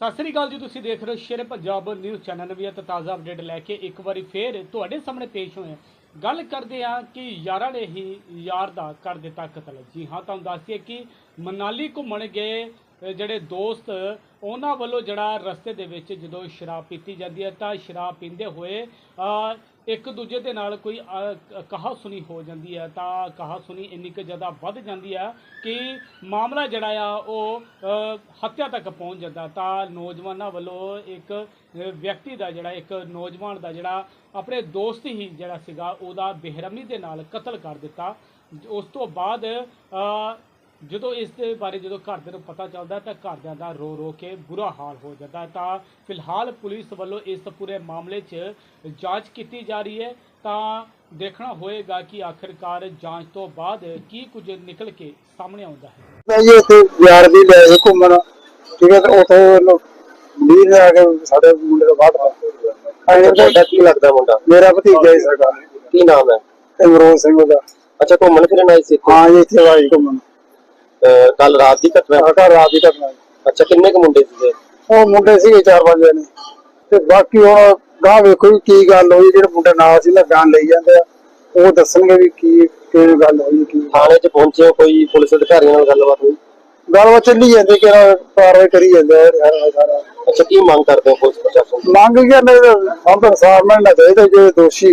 ਸਤਿ ਸ੍ਰੀ ਅਕਾਲ ਜੀ, ਤੁਸੀਂ ਦੇਖ ਰਹੇ ਹੋ ਸ਼ੇਰ ਪੰਜਾਬ ਨਿਊਜ਼ ਚੈਨਲ ਵੀ ਹੈ ਤੇ ਤਾਜ਼ਾ ਅਪਡੇਟ ਲੈ ਕੇ ਇੱਕ ਵਾਰੀ ਫੇਰ ਤੁਹਾਡੇ ਸਾਹਮਣੇ ਪੇਸ਼ ਹੋਏ ਹਾਂ। ਗੱਲ ਕਰਦੇ ਆ ਕਿ ਯਾਰਾਂ ਨੇ ਹੀ ਯਾਰ ਦਾ ਕਰ ਦਿੱਤਾ ਕਤਲ। ਜੀ ਹਾਂ, ਤੁਹਾਨੂੰ ਦੱਸੀਏ ਕਿ ਮਨਾਲੀ ਘੁੰਮਣ ਗਏ ਜਿਹੜੇ ਦੋਸਤ, ਉਹਨਾਂ ਵੱਲੋਂ ਜਿਹੜਾ ਰਸਤੇ ਦੇ ਵਿੱਚ ਜਦੋਂ ਸ਼ਰਾਬ ਪੀਤੀ ਜਾਂਦੀ ਹੈ ਤਾਂ ਸ਼ਰਾਬ ਪੀਂਦੇ ਹੋਏ ਇੱਕ ਦੂਜੇ ਦੇ ਨਾਲ ਕੋਈ ਕਹਾ ਸੁਣੀ ਹੋ ਜਾਂਦੀ ਹੈ। ਤਾਂ ਕਹਾ ਸੁਣੀ ਇੰਨੀ ਕੁ ਜ਼ਿਆਦਾ ਵੱਧ ਜਾਂਦੀ ਹੈ ਕਿ ਮਾਮਲਾ ਜਿਹੜਾ ਆ ਉਹ ਹੱਤਿਆ ਤੱਕ ਪਹੁੰਚ ਜਾਂਦਾ। ਤਾਂ ਨੌਜਵਾਨਾਂ ਵੱਲੋਂ ਇੱਕ ਵਿਅਕਤੀ ਦਾ ਜਿਹੜਾ, ਇੱਕ ਨੌਜਵਾਨ ਦਾ ਜਿਹੜਾ ਆਪਣੇ ਦੋਸਤ ਹੀ ਜਿਹੜਾ ਸੀਗਾ ਉਹਦਾ ਬੇਰਹਿਮੀ ਦੇ ਨਾਲ ਕਤਲ ਕਰ ਦਿੱਤਾ। ਉਸ ਤੋਂ ਬਾਅਦ ਜਦੋਂ ਇਸ ਦੇ ਬਾਰੇ ਜਦੋਂ ਘਰਦਿਆਂ ਨੂੰ ਪਤਾ ਚੱਲਦਾ ਤਾਂ ਘਰਦਿਆਂ ਦਾ ਰੋ ਰੋ ਕੇ ਬੁਰਾ ਹਾਲ ਹੋ ਜਾਂਦਾ। ਤਾਂ ਫਿਲਹਾਲ ਪੁਲਿਸ ਵੱਲੋਂ ਇਸ ਪੂਰੇ ਮਾਮਲੇ 'ਚ ਜਾਂਚ ਕੀਤੀ ਜਾ ਰਹੀ ਹੈ। ਤਾਂ ਦੇਖਣਾ ਹੋਏਗਾ ਕਿ ਆਖਿਰਕਾਰ ਜਾਂਚ ਤੋਂ ਬਾਅਦ ਕੀ ਕੁਝ ਨਿਕਲ ਕੇ ਸਾਹਮਣੇ ਆਉਂਦਾ ਹੈ। ਮੈਂ ਜੀ ਇੱਥੇ ਯਾਰ ਵੀ ਲੈ ਗਏ ਘੁੰਮਣ। ਠੀਕ ਹੈ ਤੇ ਉੱਥੇ ਵੀਰ ਆ ਕੇ ਸਾਡੇ ਮੁੰਡੇ ਤੋਂ ਬਾਅਦ ਤੁਹਾਡਾ ਕੀ ਲੱਗਦਾ ਮੁੰਡਾ? ਮੇਰਾ ਭਤੀਜਾ ਹੀ ਸੀਗਾ ਕੀ ਨਾਮ ਹੈ? ਇਮਰੋਜ਼ ਸਿੰਘ ਉਹਦਾ। ਅੱਛਾ ਘੁੰਮਣ ਫਿਰਨ ਆਏ ਸੀ ਹਾਂ ਜੀ ਇੱਥੇ ਆਈ ਘੁੰਮਣ। ਕੱਲ ਰਾਤ ਦੀ ਘਟਨਾ? ਹੈ। ਆਕਾ ਰਾਤ ਹੀ ਕਰਨਾ ਅੱਛਾ ਕਿੰਨੇ ਕੁ ਮੁੰਡੇ ਸੀਗੇ? ਉਹ ਮੁੰਡੇ ਸੀਗੇ ਚਾਰ ਪੰਜ ਜਣੇ। ਤੇ ਬਾਕੀ ਹੁਣ ਗਾਹ ਵੇਖੋ ਵੀ ਕੀ ਗੱਲ ਹੋਈ ਜਿਹੜੇ ਮੁੰਡੇ ਨਾਲ ਸੀ ਨਾ ਬਿਆਨ ਲਈ ਜਾਂਦੇ ਆ। ਉਹ ਦੱਸਣਗੇ ਵੀ ਕੀ ਕਿਹੜੀ ਗੱਲ ਹੋਈ ਕੀ ਥਾਣੇ 'ਚ ਪਹੁੰਚੇ ਹੋ, ਕੋਈ ਪੁਲਿਸ ਅਧਿਕਾਰੀਆਂ ਨਾਲ ਗੱਲਬਾਤ ਹੋਈ? ਗੱਲਬਾਤ ਚੱਲੀ ਜਾਂਦੀ ਕਿ ਕਾਰਵਾਈ ਕਰੀ ਜਾਂਦੇ ਆ ਅੱਛਾ ਕੀ ਮੰਗ ਕਰਦੇ ਹੋ ਪੁਲਿਸ ਪ੍ਰਸ਼ਾਸਨ? ਮੰਗ ਗਿਆ ਨੇ ਹਮ ਤਾਂ ਇਨਸਾਫ ਮਿਲਣਾ ਚਾਹੀਦਾ ਜੇ ਦੋਸ਼ੀ